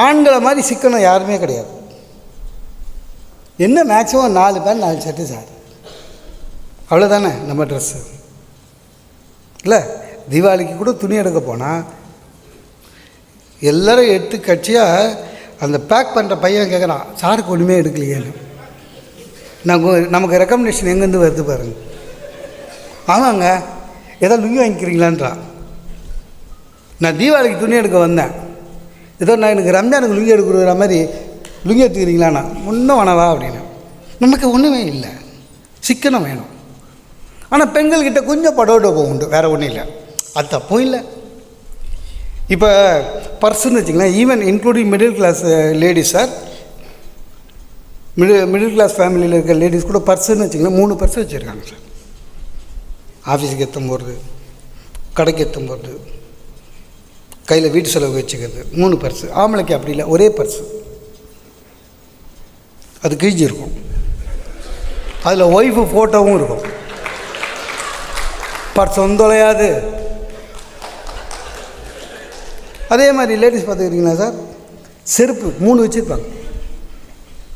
ஆண்களை மாதிரி சிக்கனம் யாருமே கிடையாது. என்ன மேக்ஸிமம் நாலு பேர் நாலு சட்டு சார்? அவ்வளோதானே நம்ம ட்ரெஸ்ஸு இல்லை தீபாவளிக்கு கூட துணி எடுக்க போனால் எல்லோரும் எட்டு கட்சியாக அந்த பேக் பண்ணுற பையன் கேட்குறான் சாருக்கு ஒன்றுமே எடுக்கலையேன்னு நாங்கள் நமக்கு ரெக்கமெண்டேஷன் எங்கேருந்து வருது பாருங்க. ஆமாங்க ஏதாவது லுங்கி வாங்கிக்கிறீங்களான்றான். நான் தீபாவளிக்கு துணி எடுக்க வந்தேன். ஏதோ நான் எனக்கு ரம்ஜானுக்கு லுங்கி எடுக்கிற மாதிரி லுங்கி எடுத்துக்கிறீங்களாண்ணா? ஒன்றும் வேணவா அப்படின்னு. நமக்கு ஒன்றுமே இல்லை. சிக்கனம் வேணும். ஆனால் பெண்கள்கிட்ட கொஞ்சம் படோடோபம் உண்டு. வேறு ஒன்றும் இல்லை. அது தப்பும் இல்லை. இப்போ பர்ஸுன்னு வச்சிங்களேன் even including middle class ladies sir middle middle class ஃபேமிலியில் இருக்கிற லேடிஸ் கூட பர்ஸுன்னு வச்சிங்களேன் மூணு பர்ஸ் வச்சுருக்காங்க சார் ஆஃபீஸுக்கு எத்தும் போகிறது கடைக்கு எத்தும் போகிறது கையில் வீட்டு செலவு வச்சுக்கிறது. மூணு பர்ஸு ஆம்பளைக்கு அப்படி இல்லை ஒரே பர்ஸு அது கிழிஞ்சு இருக்கும். அதில் ஒய்ஃபு ஃபோட்டோவும் இருக்கும். பர்ஸ் தொலையாது அதே மாதிரி லேடிஸ் பார்த்துக்கிறீங்களா சார் செருப்பு மூணு வச்சுருப்பாங்க.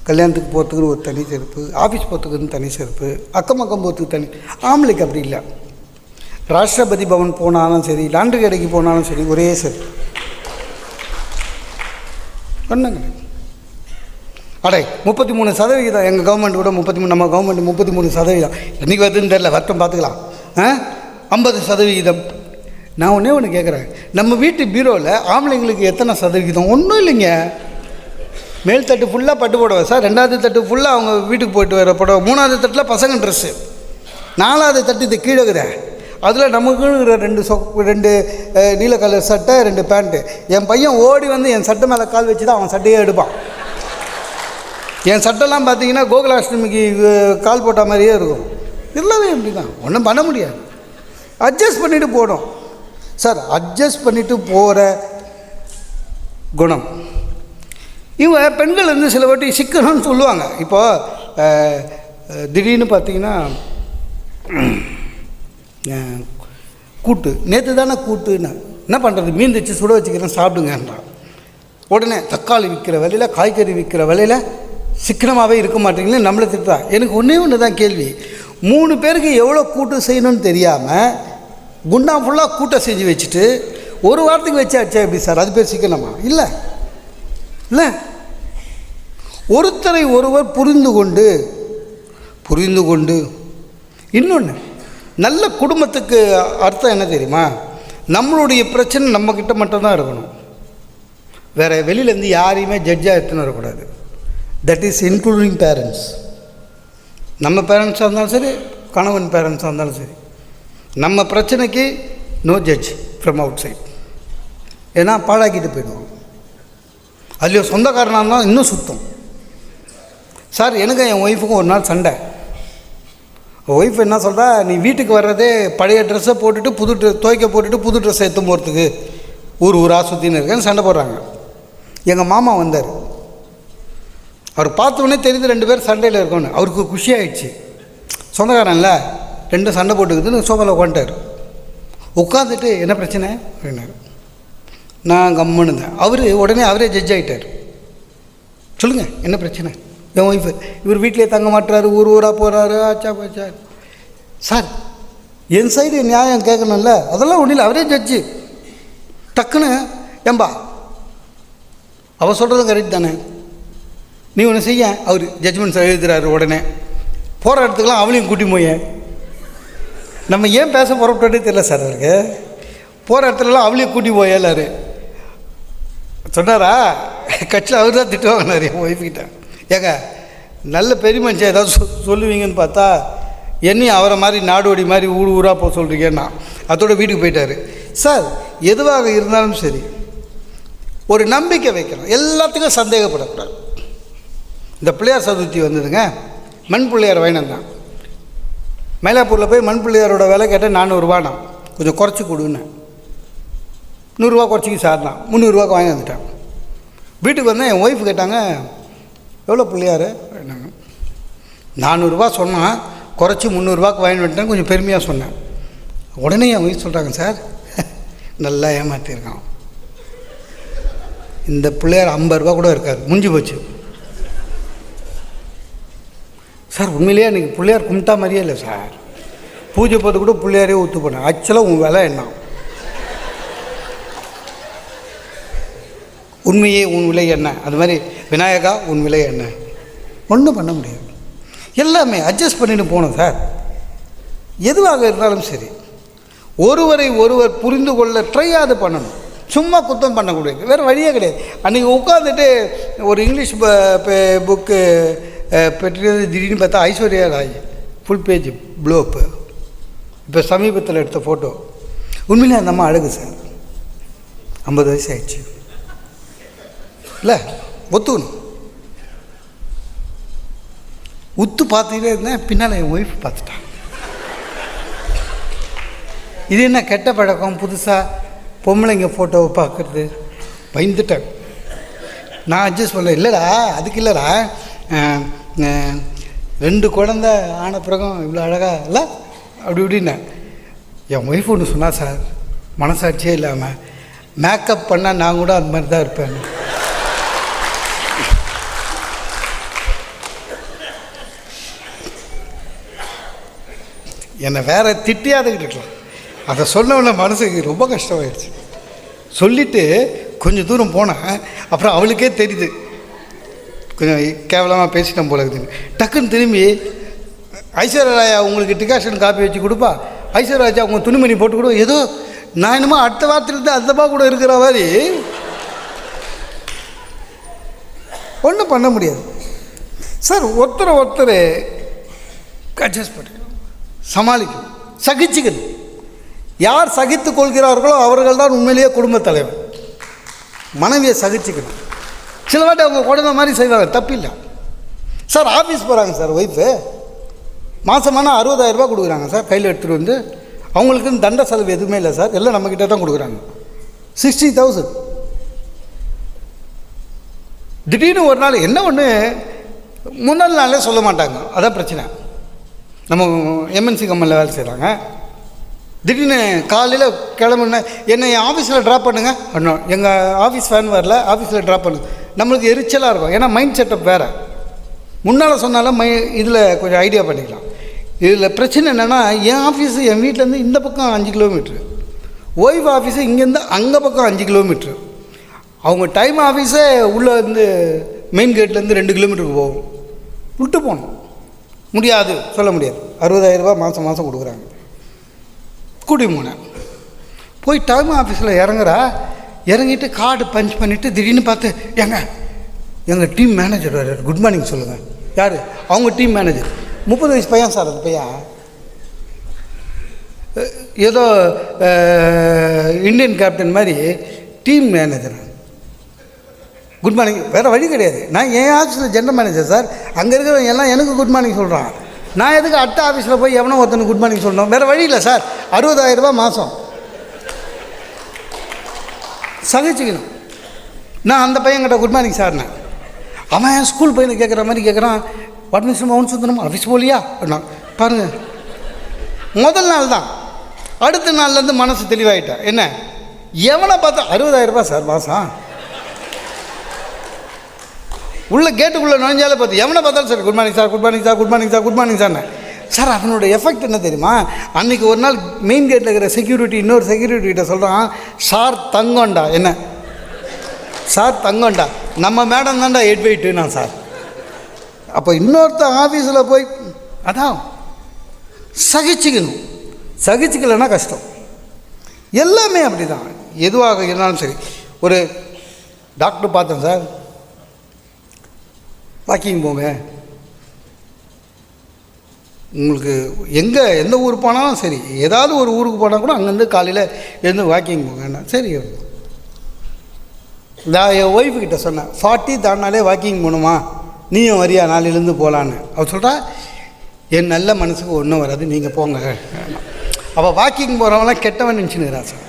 கல்யாணத்துக்கு போகிறதுக்குன்னு ஒரு தனி செருப்பு ஆஃபீஸ் போகிறதுக்குன்னு தனி செருப்பு அக்கம் பக்கம் போகிறதுக்கு தனி ஆம்பளைக்கு அப்படி இல்லை. ராஷ்டிரபதி பவன் போனாலும் சரி லாண்டு கடைக்கு போனாலும் சரி ஒரே செருப்பு சொன்னாங்க. அடே முப்பத்தி மூணு சதவிகிதம் எங்கள் கவர்மெண்ட் கூட முப்பத்தி மூணு நம்ம கவர்மெண்ட் முப்பத்தி மூணு சதவீதம் என்றைக்கு வருதுன்னு தெரில வருத்தம் பார்த்துக்கலாம். ஆ? ஐம்பது சதவிகிதம். நான் ஒன்றே ஒன்று கேட்குறேன் நம்ம வீட்டு பீரோவில் ஆம்பளைங்களுக்கு எத்தனை சதவிகிதம்? ஒன்றும் இல்லைங்க. மேல் தட்டு ஃபுல்லாக பட்டு புடவை. சார் ரெண்டாவது தட்டு ஃபுல்லாக அவங்க வீட்டுக்கு போயிட்டு வர புடவை. மூணாவது தட்டில் பசங்க ட்ரெஸ்ஸு நாலாவது தட்டு இது கீழே இருக்குதே. அதில் நமக்குன்னு ரெண்டு சொ ரெண்டு நீல கலர் சட்டை ரெண்டு பேண்ட்டு என் பையன் ஓடி வந்து என் சட்டை மேலே கால் வச்சு தான் அவன் சட்டையே எடுப்பான். என் சட்டெல்லாம் பார்த்தீங்கன்னா கோகுலாஷ்டமிக்கு கால் போட்ட மாதிரியே இருக்கும். எல்லாமே இப்படி தான் ஒன்றும் பண்ண முடியாது. அட்ஜஸ்ட் பண்ணிவிட்டு போடும் சார் அட்ஜஸ்ட் பண்ணிவிட்டு போகிற குணம். இவங்க பெண்கள் வந்து சில வாட்டி சிக்கணும்னு சொல்லுவாங்க. இப்போ திடீர்னு பார்த்தீங்கன்னா கூட்டு. நேற்று தானே கூட்டுன்னு என்ன பண்ணுறது மீன் வச்சு சுட வச்சுக்கிறேன் சாப்பிடுங்கன்றான். உடனே தக்காளி விற்கிற விலையில் காய்கறி விற்கிற விலையில் சிக்கனமாகவே இருக்க மாட்டீங்களே நம்மளை திட்டா எனக்கு ஒன்றே ஒன்று தான் கேள்வி. மூணு பேருக்கு எவ்வளோ கூட்டு செய்யணும்னு தெரியாமல் குண்டா ஃபுல்லாக கூட்டை செஞ்சு வச்சுட்டு ஒரு வாரத்துக்கு வச்சாச்சே எப்படி சார்? அது பேர் சிக்கனமா? இல்லை. இல்லை. ஒருத்தரை ஒருவர் புரிந்து கொண்டு புரிந்து கொண்டு இன்னொன்று நல்ல குடும்பத்துக்கு அர்த்தம் என்ன தெரியுமா? நம்மளுடைய பிரச்சனை நம்மக்கிட்ட மட்டும்தான் இருக்கணும். வேறு வெளியிலேருந்து யாரையுமே ஜட்ஜாக எடுத்துன்னு வரக்கூடாது. தட் இஸ் இன்க்ளூடிங் பேரண்ட்ஸ் நம்ம பேரண்ட்ஸாக இருந்தாலும் சரி கணவன் பேரண்ட்ஸாக இருந்தாலும் சரி. நம்ம பிரச்சனைக்கு no judge from outside ஏன்னா பாழாக்கிட்டு போயிடுவோம். அதுலேயும் சொந்தக்காரனாக இருந்தால் இன்னும் சுத்தம். சார் எனக்கு என் ஒய்ஃபுக்கும் ஒரு நாள் சண்டை. ஒய்ஃப் என்ன சொல்கிறா நீ வீட்டுக்கு வர்றதே பழைய ட்ரெஸ்ஸை போட்டுட்டு புது ட்ரெஸ் துவைக்க போட்டுட்டு புது ட்ரெஸ்ஸை எடுத்து போகிறதுக்கு ஊர் ஊராக சுற்றின்னு இருக்கேன்னு சண்டை போடுறாங்க. எங்கள் மாமா வந்தார். அவர் பார்த்தோன்னே தெரியுது ரெண்டு பேரும் சண்டையில் இருக்கோன்னு. அவருக்கு குஷி ஆயிடுச்சு. சொந்தக்காரன்ல ரெண்டும் சண்டை போட்டுக்குதுன்னு சோஃபாவில் உட்காந்துட்டார் உட்காந்துட்டு என்ன பிரச்சனை? அப்படின்னாரு. நான் கம்முன்னு அவர் உடனே அவரே ஜட்ஜ் ஆகிட்டார் சொல்லுங்கள் என்ன பிரச்சனை? என் ஒய்ஃபு இவர் வீட்டிலே தங்க மாட்டுறாரு ஊர் ஊராக போகிறாரு ஆச்சா போச்சா. சார் என் சைடு நியாயம் கேட்கணும்ல? அதெல்லாம் ஒன்றும் இல்லை அவரே ஜட்ஜு டக்குன்னு ஏம்பா அவள் சொல்கிறதும் கரெக்ட் தானே. நீ ஒன்று செய்ய அவர் ஜட்ஜ்மெண்ட் எழுதுறாரு உடனே. போகிற இடத்துக்குலாம் அவளையும் கூட்டி போய். நம்ம ஏன் பேச புறப்பட்டே தெரியல சார் அவருக்கு. போகிற இடத்துலலாம் அவளையும் கூட்டி போயலாரு சொன்னாரா? கட்சியில் அவர் தான் திட்டு வாங்கினார் என் ஒய்ஃப்கிட்ட ஏங்க நல்ல பெரிய மனுஷன் ஏதாவது சொ சொல்லுவீங்கன்னு பார்த்தா என்னையும் அவரை மாதிரி நாடோடி மாதிரி ஊர் ஊராக போக சொல்கிறீங்கன்னா அதோட வீட்டுக்கு போயிட்டார். சார் எதுவாக இருந்தாலும் சரி ஒரு நம்பிக்கை வைக்கணும். எல்லாத்துக்கும் சந்தேகப்படக்கூடாது. இந்த பிள்ளையார் சதுர்த்தி வந்ததுங்க. மண் பிள்ளையார் வாங்கினேன் மயிலாப்பூரில் போய் மண் பிள்ளையாரோட விலை கேட்டால் நானூறுரூவாண்ணா கொஞ்சம் குறைச்சி கொடுன்னு. நூறுரூவா குறைச்சிக்கு சார்னா முந்நூறுரூவாக்கு வாங்கி வந்துட்டேன். வீட்டுக்கு வந்தேன் என் ஒய்ஃப் கேட்டாங்க எவ்வளோ பிள்ளையார்? அப்படின்னாங்க நானூறுரூவா சொன்னான் குறைச்சி முந்நூறுரூவாக்கு வாங்கி வந்துட்டேன் கொஞ்சம் பெருமையாக சொன்னேன். உடனே என் சொல்கிறாங்க சார் நல்லா ஏமாற்றிருக்கான் இந்த பிள்ளையார் ஐம்பது ரூபா கூட இருக்காது முடிஞ்சு போச்சு. சார் உண்மையிலேயே எனக்கு பிள்ளையார் கும்பிட்டா மாதிரியே இல்லை சார். பூஜை போது கூட பிள்ளையாரே ஊற்று போனேன் ஆக்சுவலாக உன் விலை என்ன? உண்மையே உன் விலை என்ன? அது மாதிரி விநாயகா உன் விலை என்ன? ஒன்றும் பண்ண முடியாது. எல்லாமே அட்ஜஸ்ட் பண்ணிட்டு போகணும் சார் எதுவாக இருந்தாலும் சரி. ஒருவரை ஒருவர் புரிந்து கொள்ள ட்ரையாவது பண்ணணும். சும்மா குத்தம் பண்ணக்கூடாது. வேறு வழியே கிடையாது. அன்றைக்கி உட்காந்துட்டு ஒரு இங்கிலீஷ் புக்கு பெற்றது திடீர்னு பார்த்தா ஐஸ்வர்யா ராய். ஃபுல் பேஜ் ப்ளோப்பு இப்போ சமீபத்தில் எடுத்த ஃபோட்டோ உண்மையிலே அந்த அம்மா அழகு சார் ஐம்பது வயசு ஆயிடுச்சு. இல்லை ஒத்துக்கணும் உத்து பார்த்துக்கிட்டே இருந்தேன் பின்னால் என் ஒய்ஃப் பார்த்துட்டான் இது என்ன கெட்ட பழக்கம் புதுசாக பொம்பளைங்க ஃபோட்டோவை பார்க்குறது. பயந்துட்டேன். நான் அட்ஜஸ்ட் பண்ணல இல்லைடா அதுக்கு இல்லைடா. ரெண்டு குழந்த ஆன பிறகும் இவ்வளோ அழகாக இல்லை? அப்படி இப்படின்னேன் என் ஒய்ஃப் ஒன்று சொன்னா சார் மனசாட்சியே இல்லாமல் மேக்கப் பண்ணால் நான் கூட அந்த மாதிரி தான் இருப்பேன் என்னை வேற திட்டியாதுக்கிட்டு இருக்கலாம். அதை சொன்னவன மனசுக்கு ரொம்ப கஷ்டமாயிடுச்சு. சொல்லிவிட்டு கொஞ்சம் தூரம் போனேன். அப்புறம் அவளுக்கே தெரியுது. கொஞ்சம் கேவலமாக பேசிட்டேன் போல இருக்குதுன்னு டக்குன்னு திரும்பி ஐஸ்வர்யராயா உங்களுக்கு டிகாஷன் காப்பி வச்சு கொடுப்பா. ஐஸ்வர்யராஜா உங்கள் துணிமணி போட்டு கூட. ஏதோ நான் என்னமோ அடுத்த வாரத்திலிருந்து அந்தப்பா கூட இருக்கிற மாதிரி. ஒன்றும் பண்ண முடியாது. சார் ஒருத்தரை ஒருத்தர் அட்ஜஸ்ட் பண்ணிக்கணும். சமாளிக்கணும் சகிச்சுக்கணும். யார் சகித்து கொள்கிறார்களோ அவர்கள் தான் உண்மையிலேயே குடும்பத் தலைவர். மனைவியை சகிச்சுக்கணும். சில வாட்டி அவங்க குழந்த மாதிரி செய்வாங்க தப்பில்லை. சார் ஆஃபீஸ் போகிறாங்க சார் ஒய்ஃபு மாதமான அறுபதாயிரம் ரூபாய் கொடுக்குறாங்க சார் கையில் எடுத்துகிட்டு வந்து. அவங்களுக்கு தண்ட செலவு எதுவுமே இல்லை சார் எல்லாம் நம்மக்கிட்ட தான் கொடுக்குறாங்க. சிக்ஸ்டி தௌசண்ட் திடீர்னு ஒரு நாள் என்ன ஒன்று முன்னாள் நாளே சொல்ல மாட்டாங்க அதான் பிரச்சனை. நம்ம எம்என்சி கம்பெனியில் வேலை செய்கிறாங்க திடீர்னு காலையில் கிளம்புனா என்னை என் ஆஃபீஸில் ட்ராப் பண்ணுங்க. அண்ணோம் எங்கள் ஆஃபீஸ் ஃபேன் வரல. ஆஃபீஸில் ட்ராப் பண்ணுங்க நம்மளுக்கு எரிச்சலாக இருக்கும். ஏன்னா மைண்ட் செட்டப் வேறு. முன்னால் சொன்னாலும் மை இதில் கொஞ்சம் ஐடியா பண்ணிக்கலாம். இதில் பிரச்சனை என்னென்னா என் ஆஃபீஸு என் வீட்டிலேருந்து இந்த பக்கம் அஞ்சு கிலோமீட்ரு ஓய்வு ஆஃபீஸு இங்கேருந்து அங்கே பக்கம் அஞ்சு கிலோமீட்ரு அவங்க டைம் ஆஃபீஸே உள்ளே வந்து மெயின் கேட்லேருந்து ரெண்டு கிலோமீட்டருக்கு போகும். விட்டு போகணும். முடியாது. சொல்ல முடியாது. அறுபதாயிரரூபா மாதம் மாதம் கொடுக்குறாங்க. கூட்டி போனேன் போய் டைம் ஆஃபீஸில் இறங்குறா இறங்கிட்டு கார்டு பஞ்ச் பண்ணிவிட்டு திடீர்னு பார்த்து ஏங்க எங்கள் டீம் மேனேஜர் வர்றாரு குட் மார்னிங் சொல்லுங்கள் யார்? அவங்க டீம் மேனேஜர் முப்பது வயசு பையன் சார் அந்த பையன். ஏதோ இந்தியன் கேப்டன் மாதிரி டீம் மேனேஜர் குட் மார்னிங் வேறு வழி கிடையாது. நான் என் ஆஃபீஸில் ஜென்ரல் மேனேஜர் சார் அங்கே இருக்கிறவங்க எல்லாம் எனக்கு குட் மார்னிங் சொல்கிறான் நான் எதுக்கு அட்ட ஆஃபீஸில் போய் எவனோ ஒருத்தனுக்கு குட் மார்னிங் சொல்லணும் வேறு வழி இல்லை சார் அறுபதாயிரம் ரூபாய் மாதம் சகிச்சுக்கணும். நான் அந்த பையன்கிட்ட குட் மார்னிங் சார்னேன் அவன் ஸ்கூல் பையனை கேட்குற மாதிரி கேட்குறான் அட்மிஷன் மிஸ் மவுன் ஆஃபீஸ் போலியா? அப்படின்னா பாருங்கள் முதல் நாள் தான். அடுத்த நாள்லேருந்து மனசு தெளிவாயிட்டேன் என்ன? எவனை பார்த்தா அறுபதாயிரரூபா சார் மாதம் உள்ள கேட்டுக்குள்ளே நுழைஞ்சாலே பார்த்து எவனை பார்த்தாலும் sir good morning sir good morning sir good morning sir good morning sir sir அதனோட எஃபெக்ட் என்ன தெரியுமா? அன்றைக்கி ஒரு நாள் மெயின் கேட்டில் இருக்கிற செக்யூரிட்டி இன்னொரு செக்யூரிட்டி கிட்ட சொல்கிறான் சார் தங்கம்டா என்ன? சார் தங்கம்டா நம்ம மேடம் தான்டா எட் வெயிட்டு நான் சார் அப்போ இன்னொருத்த ஆஃபீஸில் போய் அதான் சகிச்சுக்கணும். சகிச்சுக்கலைன்னா கஷ்டம். எல்லாமே அப்படி தான் எதுவாக இருந்தாலும் சரி. ஒரு டாக்டர் பார்த்தேன் சார் வாக்கிங் போங்க. உங்களுக்கு எங்கே எந்த ஊர் போனாலும் சரி ஏதாவது ஒரு ஊருக்கு போனால் கூட அங்கேருந்து காலையில் எழுந்து வாக்கிங் போங்கண்ணா. சரி நான் என் ஒய்ஃப் கிட்ட சொன்னேன் ஃபார்ட்டி தாண்டாலே வாக்கிங் போகணுமா? நீயும் வரியா? நாளிலேருந்து போகலான்னு. அவர் சொல்கிறா என் நல்ல மனசுக்கு ஒன்றும் வராது நீங்கள் போங்க. அப்போ வாக்கிங் போகிறவங்களாம் கெட்டவன் நினச்சின்னு சார்.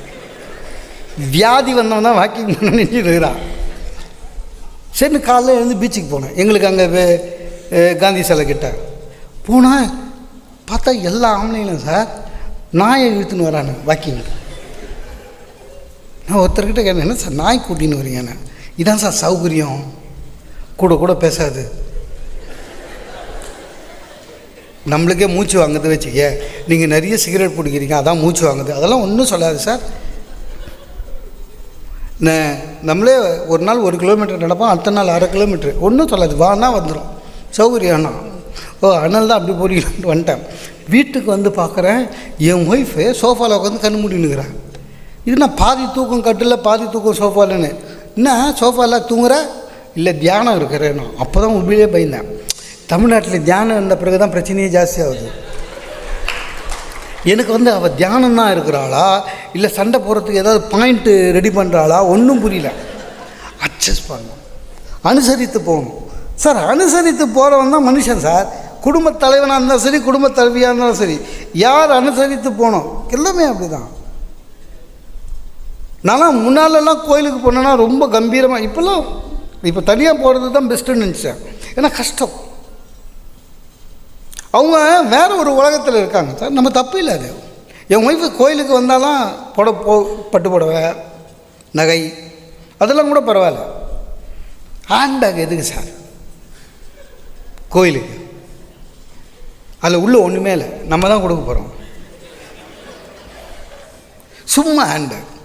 வியாதி வந்தவன் தான் வாக்கிங் பண்ண இருக்கிறான். சரின்னு காலைல எழுந்து பீச்சுக்கு போனேன். எங்களுக்கு அங்கே காந்தி சிலை கிட்ட. போனால் பார்த்தா எல்லா ஆம்பளைங்களும் சார் நாயை இழுத்துன்னு வரானு வாக்கிங். நான் ஒருத்தர்கிட்ட கேட்டேன் என்ன சார் நாய் கூட்டின்னு வரீங்கன்னு இதான் சார் சௌகரியம். கூட கூட பேசாது. நம்மளுக்கே மூச்சு வாங்குது வச்சுக்க நீங்கள் நிறைய சிகரெட் பிடிக்கிறீங்க அதான் மூச்சு வாங்குது. அதெல்லாம் ஒன்றும் சொல்லாது சார். நம்மளே ஒரு நாள் ஒரு கிலோமீட்டர் நடப்போம் அடுத்த நாள் அரை கிலோமீட்டர் ஒன்றும் சொல்லாது வானா வந்துடும் சௌகரியம்னா. ஓ அனல் தான் அப்படி போறீங்களான்ட்டு வந்துட்டேன். வீட்டுக்கு வந்து பார்க்குறேன் என் ஒய்ஃபு சோஃபாவில் உட்காந்து கண்ணு மூடினுக்கிறேன் இது நான் பாதி தூக்கம் கட்டில் பாதி தூக்கம் சோஃபாலன்னு என்ன சோஃபாவில் தூங்குற? இல்லை தியானம் இருக்கிறேன் அப்போ தான் உண்மையிலே பயந்தேன். தமிழ்நாட்டில் தியானம் இருந்த பிறகு தான் பிரச்சனையே ஜாஸ்தியாகுது எனக்கு வந்து அவள் தியானம் தான் இருக்கிறாளா? இல்லை சண்டை போடுறதுக்கு ஏதாவது பாயிண்ட்டு ரெடி பண்ணுறாளா ஒன்றும் புரியல. அட்ஜஸ்ட் பண்ணணும் அனுசரித்து போகணும். சார் அனுசரித்து போகிறவன் தான் மனுஷன் சார் குடும்பத் தலைவனாக இருந்தாலும் சரி குடும்பத் தலைவியாக இருந்தாலும் சரி யார் அனுசரித்து போனோம் எல்லாமே அப்படி தான் நான்லாம் முன்னாலெல்லாம் கோயிலுக்கு போனேன்னா ரொம்ப கம்பீரமாக இப்போல்லாம் இப்போ தனியாக போகிறது தான் பெஸ்ட்டுன்னு நினச்சேன். ஏன்னா கஷ்டம். அவங்க வேறு ஒரு உலகத்தில் இருக்காங்க சார். நம்ம தப்பு இல்லை அது. என் ஒய்ஃபு கோயிலுக்கு வந்தாலும் புட போ பட்டு புடவை நகை அதெல்லாம் கூட பரவாயில்ல. ஹேண்ட்பேக் எதுக்கு சார்? கோயிலுக்கு. அதில் உள்ள ஒன்றுமே இல்லை. நம்ம தான் கொடுக்க போகிறோம் சும்மா ஹேண்ட்பேக்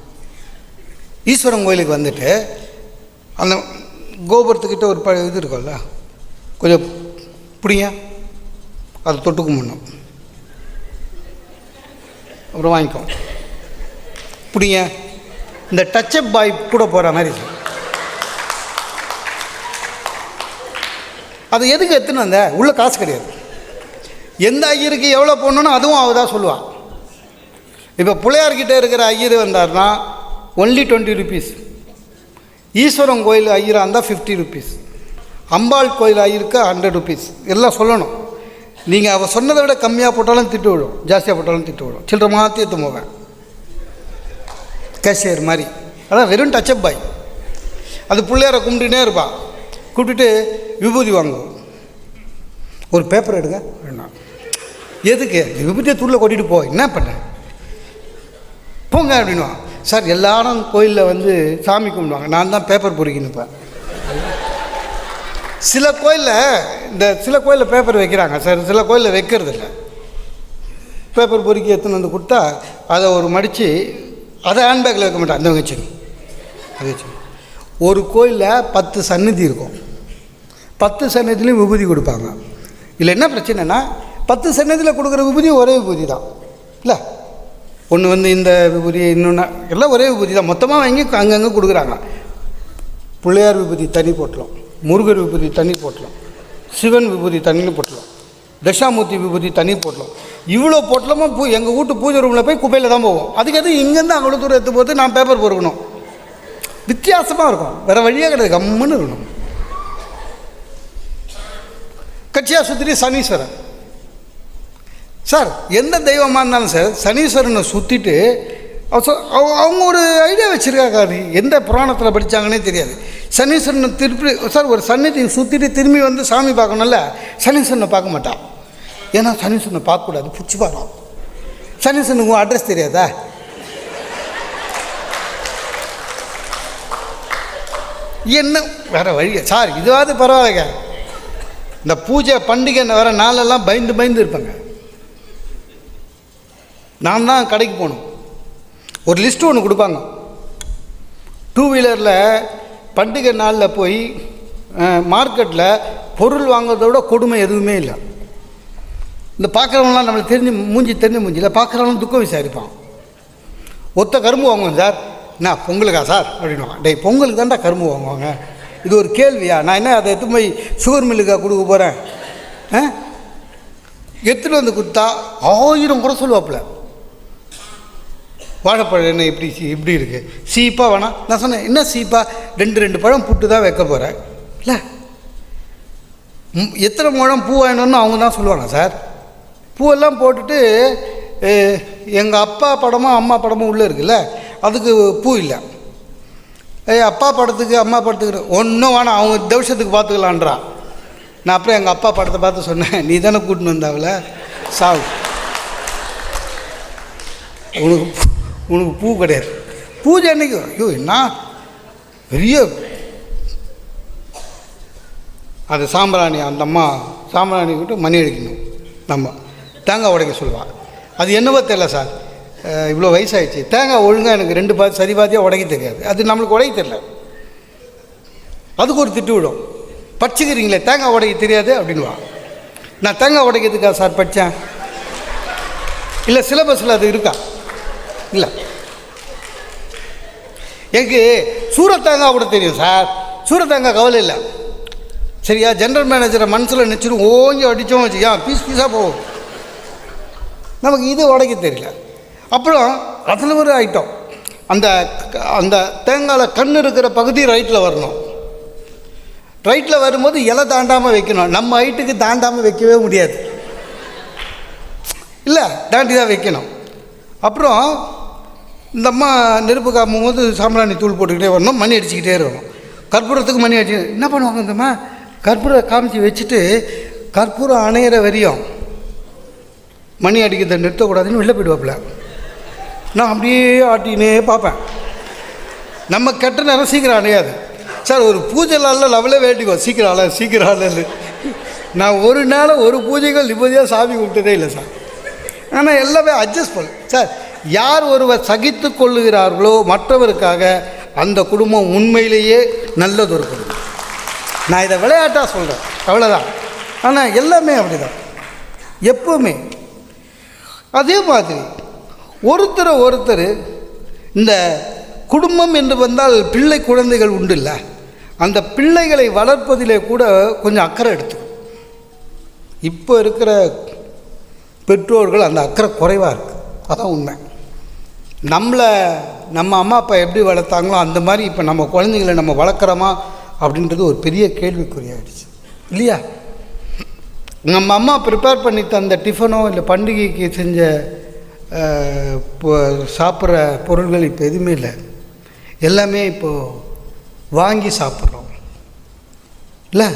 ஈஸ்வரன் கோயிலுக்கு வந்துட்டு அந்த கோபுரத்துக்கிட்ட ஒரு ப இது இருக்கும்ல கொஞ்சம் பிடிங்க. அதை தொட்டு கும்பிடணும் அப்புறம் வாங்கிக்கோ. பிடிங்க இந்த டச்சப் பாய் கூட போகிற மாதிரி இருக்கு. அது எதுக்கு எடுத்துன்னு வந்த? உள்ள காசு கிடையாது. எந்த ஐயருக்கு எவ்வளோ போடணும்னு அதுவும் அவள் தான் சொல்லுவாள் இப்போ பிள்ளையார்கிட்ட இருக்கிற ஐயர் வந்தார்னா ஒன்லி டுவெண்ட்டி ருபீஸ் ஈஸ்வரன் கோயில் ஐயராக இருந்தால் ஃபிஃப்டி ருபீஸ் அம்பாள் கோயில் ஐயருக்கு ஹண்ட்ரட் ருபீஸ் எல்லாம் சொல்லணும். நீங்கள் அவள் சொன்னதை விட கம்மியாக போட்டாலும் திட்டு விடும் ஜாஸ்தியாக போட்டாலும் திட்டு விடும் சில்லற மாற்றி எடுத்து போவேன் கேஷியர் மாதிரி. அதான் வெறும் டச்சப் பாய் அது பிள்ளையார கும்பிட்டுனே இருப்பாள் கூப்பிட்டுட்டு விபூதி வாங்குவோம். ஒரு பேப்பர் எடுங்க. வேணா எதுக்கு? விபூதியை தூளில் கொட்டிட்டு போ. என்ன பண்ண? போங்க அப்படின்வான் சார் எல்லாரும் கோயிலில் வந்து சாமி கும்பிடுவாங்க. நான் தான் பேப்பர் பொறுக்கின்னுப்பேன் சில கோயிலில் இந்த சில கோயிலில் பேப்பர் வைக்கிறாங்க சார் சில கோயிலில் வைக்கிறது இல்லை பேப்பர் பொறுக்கி எடுத்துன்னு வந்து கொடுத்தா அதை ஒரு மடித்து அதை ஹேண்ட்பேக்கில் வைக்க மாட்டேன் அந்த வச்சுங்க அது வச்சுங்க ஒரு கோயிலில் பத்து சந்நிதி இருக்கும். பத்து சன்னதிலையும் விபூதி கொடுப்பாங்க. இதில் என்ன பிரச்சனைனா பத்து சன்னதியில் கொடுக்குற விபூதி ஒரே விபூதி தான். இல்லை? ஒன்று வந்து இந்த விபூதி இன்னொன்று எல்லாம் ஒரே விபூதி தான். மொத்தமாக வாங்கி அங்கங்கே கொடுக்குறாங்க. பிள்ளையார் விபூதி தனி போட்டலாம் முருகர் விபூதி தண்ணி போட்டலாம். சிவன் விபூதி தனி போட்டலாம். தட்சாமூர்த்தி விபூதி தண்ணி போட்டலாம். இவ்வளோ போட்டலமா? பூ எங்கள் வீட்டு பூஜை ரூமில் போய் குப்பையில் தான் போவோம். அதுக்கு எது இங்கேருந்து அவ்வளோ தூரம் எடுத்து போட்டு நான் பேப்பர் பொறுக்கணும். வித்தியாசமாக இருக்கும். வேறு வழியே கிடையாது. கம்முன்னு இருக்கணும். கட்சியாக சுற்றி சனீஸ்வரன். சார் எந்த தெய்வமாக இருந்தாலும் சார் சனீஸ்வரனை சுற்றிட்டு அவங்க ஒரு ஐடியா வச்சுருக்காங்க. அது எந்த புராணத்தில் படித்தாங்கன்னே தெரியாது. சனீஸ்வரனை திருப்பி சார் ஒரு சன்னிதி சுற்றிட்டு திரும்பி வந்து சாமி பார்க்கணும்ல சனீஸ்வரனை பார்க்க மாட்டான். ஏன்னா சனீஸ்வரனை பார்க்கக்கூடாது பிடிச்சி பாடும் சனீஸ்வரனுக்கு உன் அட்ரஸ் தெரியாதா? என்ன வேறு வழி சார் இதுவாவது பரவாயில்லைங்க. இந்த பூஜை பண்டிகை வர நாளெல்லாம் பயந்து பயந்து இருப்பேங்க. நான் தான் கடைக்கு போகணும். ஒரு லிஸ்ட்டு ஒன்று கொடுப்பாங்க. டூ வீலரில் பண்டிகை நாளில் போய் மார்க்கெட்டில் பொருள் வாங்குறத விட கொடுமை எதுவுமே இல்லை. இந்த பார்க்குறவங்களாம் நம்மளுக்கு தெரிஞ்சு மூஞ்சி தெரிஞ்ச மூஞ்சியில் பார்க்குறவங்களும் துக்கம் விசாரிப்பான். ஒத்த கரும்பு வாங்குவோம் சார். என்ன பொங்கலுக்கா சார்? அப்படின்வாங்க டேய் பொங்கலுக்கு தான்டா கரும்பு வாங்குவாங்க. இது ஒரு கேள்வியா? நான் என்ன அதை எடுத்து போய் சுகர் மில்லுக்கா கொடுக்க போகிறேன் ஆ எடுத்துகிட்டு வந்து கொடுத்தா ஆயிரம் கூட சொல்லுவாப்புல. வாழைப்பழம் என்ன இப்படி சி இப்படி இருக்குது சீப்பாக வேணாம் நான் சொன்னேன் என்ன சீப்பாக ரெண்டு ரெண்டு பழம் புட்டு தான் வைக்க போகிறேன் இல்லை. எத்தனை முழம் பூ வாங்கணும்னு அவங்க தான் சொல்லுவாங்க சார். பூவெல்லாம் போட்டுட்டு எங்கள் அப்பா படமும் அம்மா படமும் உள்ளே இருக்குல்ல அதுக்கு பூ இல்லை. ஏய் அப்பா படத்துக்கு அம்மா படத்துக்கு ஒன்றும் வேணாம் அவங்க தவிஷத்துக்கு பார்த்துக்கலான்றா நான் அப்புறம் எங்கள் அப்பா படத்தை பார்த்து சொன்னேன் நீ தானே கூட்டின்னு வந்தாவில்? சாவு. உனக்கு உனக்கு பூ கிடையாது. பூஜை அன்னைக்கு ஐயோ என்ன? பெரிய அது சாம்பிராணி அந்த அம்மா சாம்பிராணி விட்டு மணி அடிக்கணும். நம்ம தேங்காய் உடைக்க சொல்லுவாள் அது என்னவோ தெரில சார். இவ்வளோ வயசாயிடுச்சு. தேங்காய் ஒழுங்காக எனக்கு ரெண்டு பாதி சரி பாதியாக உடைக்க தெரியாது. அது நம்மளுக்கு உடைக்க தெரில அதுக்கு ஒரு திட்டு விடும். படிச்சுக்கிறீங்களே தேங்காய் உடைக்க தெரியாது அப்படின்வா நான் தேங்காய் உடைக்கிறதுக்கா சார் படித்தேன் இல்லை சிலபஸில் அது இருக்கா? இல்லை. எனக்கு சூரத்தாங்க கூட தெரியும் சார். சூரத்தாங்க கவலை இல்லை. சரியா? ஜென்ரல் மேனேஜரை மனசில் நினச்சிடும் ஓங்கி அடித்தோம் வச்சுக்கா பீஸ் பீஸாக போகும். நமக்கு இது உடைக்க தெரியல. அப்புறம் அதில் ஒரு ஐட்டம் அந்த அந்த தேங்காயில் கண் இருக்கிற பகுதி ரைட்டில் வரணும். ரைட்டில் வரும்போது இலை தாண்டாமல் வைக்கணும். நம்ம ஹைட்டுக்கு தாண்டாமல் வைக்கவே முடியாது. இல்லை தாண்டி தான் வைக்கணும். அப்புறம் இந்த அம்மா நெருப்பு காக்கும் போது சாம்பிராணி தூள் போட்டுக்கிட்டே வரணும் மணி அடிச்சுக்கிட்டே இருக்கணும். கற்பூரத்துக்கு மணி அடிச்சு என்ன பண்ணுவாங்க இந்தம்மா கற்பூரம் காமிச்சு வச்சுட்டு கற்பூரம் அணையிற வரையும் மணி அடிக்கிறத நிறுத்தக்கூடாதுன்னு வெளில போயிடுவாப்புல. நான் அப்படியே ஆட்டினே பார்ப்பேன். நம்ம கெட்ட நேரம் சீக்கிரம் அணையாது. சார் ஒரு பூஜை லெவலே வேண்டிக்கோ. சீக்கிரம் ஆள சீக்கிரம் ஆளு நான் ஒரு நாள் ஒரு பூஜைகள் நிம்மதியாக சாமி கும்பிட்டதே இல்லை சார். ஆனால் எல்லாமே அட்ஜஸ்ட் பண்ணு சார் யார் ஒருவர் சகித்து கொள்ளுகிறார்களோ மற்றவருக்காக அந்த குடும்பம் உண்மையிலேயே நல்லதொரு குடும்பம். நான் இதை விளையாட்டாக சொல்கிறேன் அவ்வளோதான் ஆனால் எல்லாமே அப்படிதான். எப்பவுமே. அதே மாதிரி ஒருத்தரை ஒருத்தர் இந்த குடும்பம் என்று வந்தால் பிள்ளை குழந்தைகள் உண்டு இல்லை அந்த பிள்ளைகளை வளர்ப்பதிலே கூட கொஞ்சம் அக்கறை எடுத்துக்கும் இப்போ இருக்கிற பெற்றோர்கள் அந்த அக்கறை குறைவாக இருக்குது அதான் உண்மை. நம்மளை நம்ம அம்மா அப்பா எப்படி வளர்த்தாங்களோ அந்த மாதிரி இப்போ நம்ம குழந்தைங்களை நம்ம வளர்க்குறோமா அப்படின்றது ஒரு பெரிய கேள்விக்குறியாகிடுச்சு இல்லையா? நம்ம அம்மா ப்ரிப்பேர் பண்ணி தந்த டிஃபனோ இல்லை பண்டிகைக்கு செஞ்ச சாப்பிட்ற பொருள்கள் இப்போ எதுவுமே இல்லை. எல்லாமே இப்போது வாங்கி சாப்பிட்றோம். இல்லை?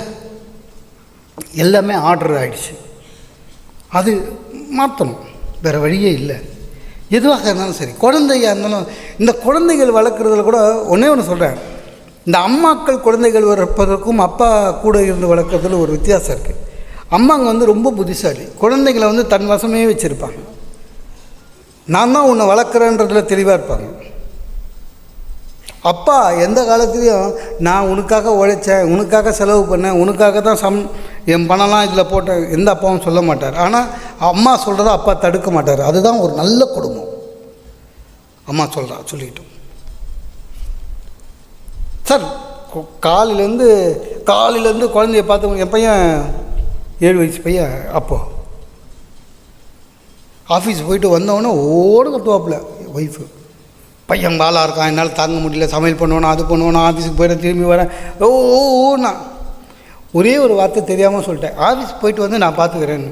எல்லாமே ஆர்டர் ஆகிடுச்சு அது மாற்றணும் வேறு வழியே இல்லை. எதுவாக இருந்தாலும் சரி குழந்தையாக இருந்தாலும் இந்த குழந்தைகள் வளர்க்குறதுல கூட ஒன்றே ஒன்று சொல்கிறேன் இந்த அம்மாக்கள் குழந்தைகள் வளர்ப்பதற்கும் அப்பா கூட இருந்து வளர்க்குறதுல ஒரு வித்தியாசம் இருக்குது அம்மாங்க வந்து ரொம்ப புத்திசாலி. குழந்தைங்களை வந்து தன் வசமே வச்சுருப்பாங்க. நான் தான் உன்னை வளர்க்குறேன்றதில் தெளிவாக இருப்பாங்க. அப்பா எந்த காலத்துலேயும் நான் உனக்காக உழைச்சேன் உனக்காக செலவு பண்ணேன் உனக்காக தான் சம் என் பணம்லாம் இதில் போட்டேன் எந்த அப்பாவும் சொல்ல மாட்டார். ஆனால் அம்மா சொல்கிறத அப்பா தடுக்க மாட்டார். அதுதான் ஒரு நல்ல குடும்பம். அம்மா சொல்கிறா சொல்லிக்கிட்டோம். சார் காலிலேருந்து காலையிலேருந்து காலையிலேருந்து குழந்தைய பார்த்து என் பையன் ஏழு வயசு பையன் அப்போ. ஆஃபீஸ் போயிட்டு வந்தவொடனே ஓடுங்க தோப்பில் ஒய்ஃபு பையன் பாலாக இருக்கான் என்னால் தாங்க முடியல சமையல் பண்ணுவேனா அது பண்ணுவேனா ஆஃபீஸுக்கு போயிட திரும்பி வரேன் ஓ ஓ, ஓ நான் ஒரே ஒரு வார்த்தை தெரியாமல் சொல்லிட்டேன். ஆஃபீஸ் போயிட்டு வந்து நான் பார்த்துக்கிறேன்னு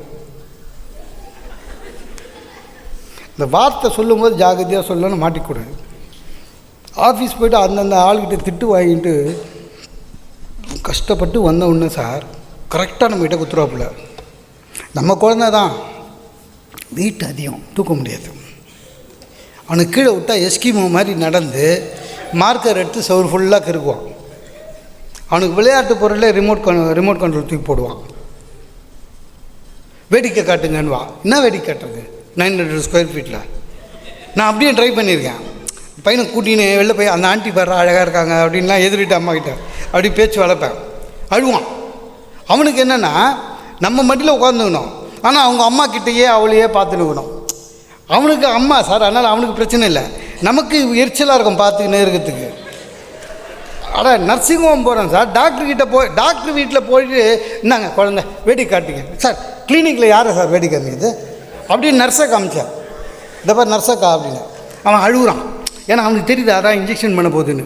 இந்த வார்த்தை சொல்லும்போது ஜாகிரதையாக சொல்லணும்னு மாட்டிக்கூடாது. ஆஃபீஸ் போயிட்டு அந்தந்த ஆள்கிட்ட திட்டு வாங்கிட்டு கஷ்டப்பட்டு வந்த உடனே சார் கரெக்டாக நம்மகிட்ட குத்துருவாப்புல நம்ம குழந்த தான் வெயிட் அதிகம் தூக்க முடியாது. அவனுக்கு கீழே விட்டா எஸ்கிமோ மாதிரி நடந்து மார்க்கர் எடுத்து சவுர் ஃபுல்லாக கிருக்குவான் அவனுக்கு விளையாட்டு பொருளே ரிமோட் கன் ரிமோட் கண்ட்ரோல் தூக்கி போடுவான். வேடிக்கை காட்டுங்கன்னுவா. என்ன வேடிக்கை காட்டுறது? நைன் ஹண்ட்ரட் ஸ்கொயர் ஃபீட்டில் நான் அப்படியே ட்ரை பண்ணியிருக்கேன். பையனை கூட்டின்னு வெளில போய் அந்த ஆண்டி பாரு அழகாக இருக்காங்க அப்படின்லாம் எதிரிட்டு அம்மா கிட்ட அப்படி பேச்சு வளர்ப்பேன். அழுவான். அவனுக்கு என்னென்னா நம்ம மட்டில் உட்காந்துக்கணும் ஆனால் அவங்க அம்மா கிட்டேயே அவளையே பார்த்துனுக்கணும் அவனுக்கு அம்மா சார் அதனால் அவனுக்கு பிரச்சனை இல்லை. நமக்கு எரிச்சலாக இருக்கும் பார்த்துக்கினே இருக்கிறதுக்கு அட நர்சிங் ஹோம் போகிறேன் சார். டாக்டர்கிட்ட போய் டாக்டர் வீட்டில் போயிட்டு இந்தாங்க குழந்த வேடி காட்டுங்க. சார் கிளினிக்கில் யாரை சார் வேடி காமிக்குது அப்படின்னு நர்ஸை காமிச்சான். இந்த பாரு நர்ஸக்கா அப்படின்னு. அவன் அழுகுறான். ஏன்னா அவனுக்கு தெரியுது அதான் இன்ஜெக்ஷன் பண்ண போகுதுன்னு.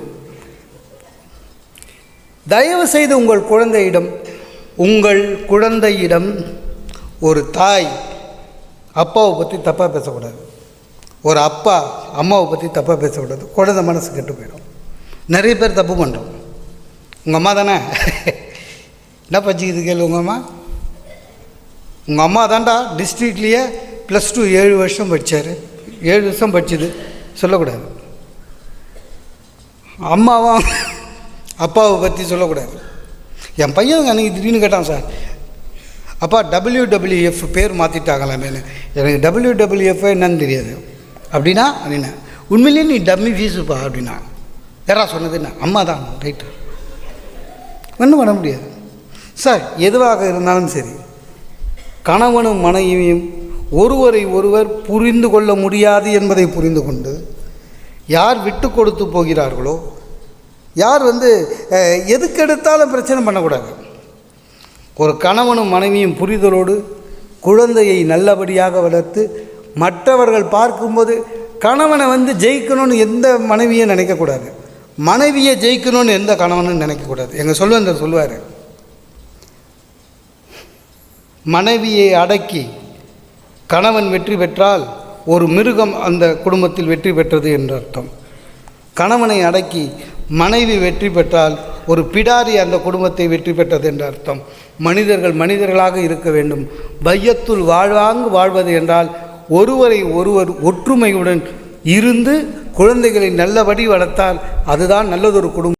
தயவு செய்து உங்கள் குழந்தையிடம் உங்கள் குழந்தையிடம் ஒரு தாய் அப்பாவை பற்றி தப்பாக பேசக்கூடாது. ஒரு அப்பா அம்மாவை பற்றி தப்பாக பேசக்கூடாது. குழந்தை மனசு கெட்டு போயிடும். நிறைய பேர் தப்பு பண்ணுறோம் உங்கள் அம்மா தானே? என்ன படிச்சுக்கிது கேளு உங்கள் அம்மா? உங்கள் அம்மா தான்டா டிஸ்ட்ரிக்ட்லேயே ப்ளஸ் டூ ஏழு வருஷம் படித்தார் ஏழு வருஷம் படிச்சுது. சொல்லக்கூடாது. அம்மாவும் அப்பாவை பற்றி சொல்லக்கூடாது. என் பையன் அன்றைக்கி திடீர்னு கேட்டான் சார் அப்பா டபிள்யூடபிள்யூஎஃப் பேர் மாற்றிட்டாங்களாமேனு எனக்கு டபிள்யூடபிள்யூஎஃப் என்னன்னு தெரியாது. அப்படின்னா அப்படின்னா உண்மையிலேயே நீ டம்மி ஃபீஸுப்பா அப்படின்னா. யாரா சொன்னது என்ன? அம்மா தான். ரைட்டு ஒன்றும் பண்ண முடியாது. சார் எதுவாக இருந்தாலும் சரி கணவனும் மனைவியும் ஒருவரை ஒருவர் புரிந்து கொள்ள முடியாது என்பதை புரிந்து கொண்டு யார் விட்டு கொடுத்து போகிறார்களோ யார் வந்து எதுக்கெடுத்தாலும் பிரச்சனை பண்ணக்கூடாது. ஒரு கணவனும் மனைவியும் புரிதலோடு குழந்தையை நல்லபடியாக வளர்த்து மற்றவர்கள் பார்க்கும்போது கணவனை வந்து ஜெயிக்கணும்னு எந்த மனைவியும் நினைக்கக்கூடாது. மனைவியை ஜெயிக்கணும்னு எந்த கணவனும் நினைக்கக்கூடாது. எங்கள் சொல்லுவந்தர் சொல்லுவார். மனைவியை அடக்கி கணவன் வெற்றி பெற்றால் ஒரு மிருகம் அந்த குடும்பத்தில் வெற்றி பெற்றது என்று அர்த்தம். கணவனை அடக்கி மனைவி வெற்றி பெற்றால் ஒரு பிடாரி அந்த குடும்பத்தை வெற்றி பெற்றது என்று அர்த்தம். மனிதர்கள் மனிதர்களாக இருக்க வேண்டும். வையத்துள் வாழ்வாங்கு வாழ்வது என்றால் ஒருவரை ஒருவர் ஒற்றுமையுடன் இருந்து குழந்தைகளை நல்லபடி வளர்த்தால் அதுதான் நல்லதொரு குடும்பம்.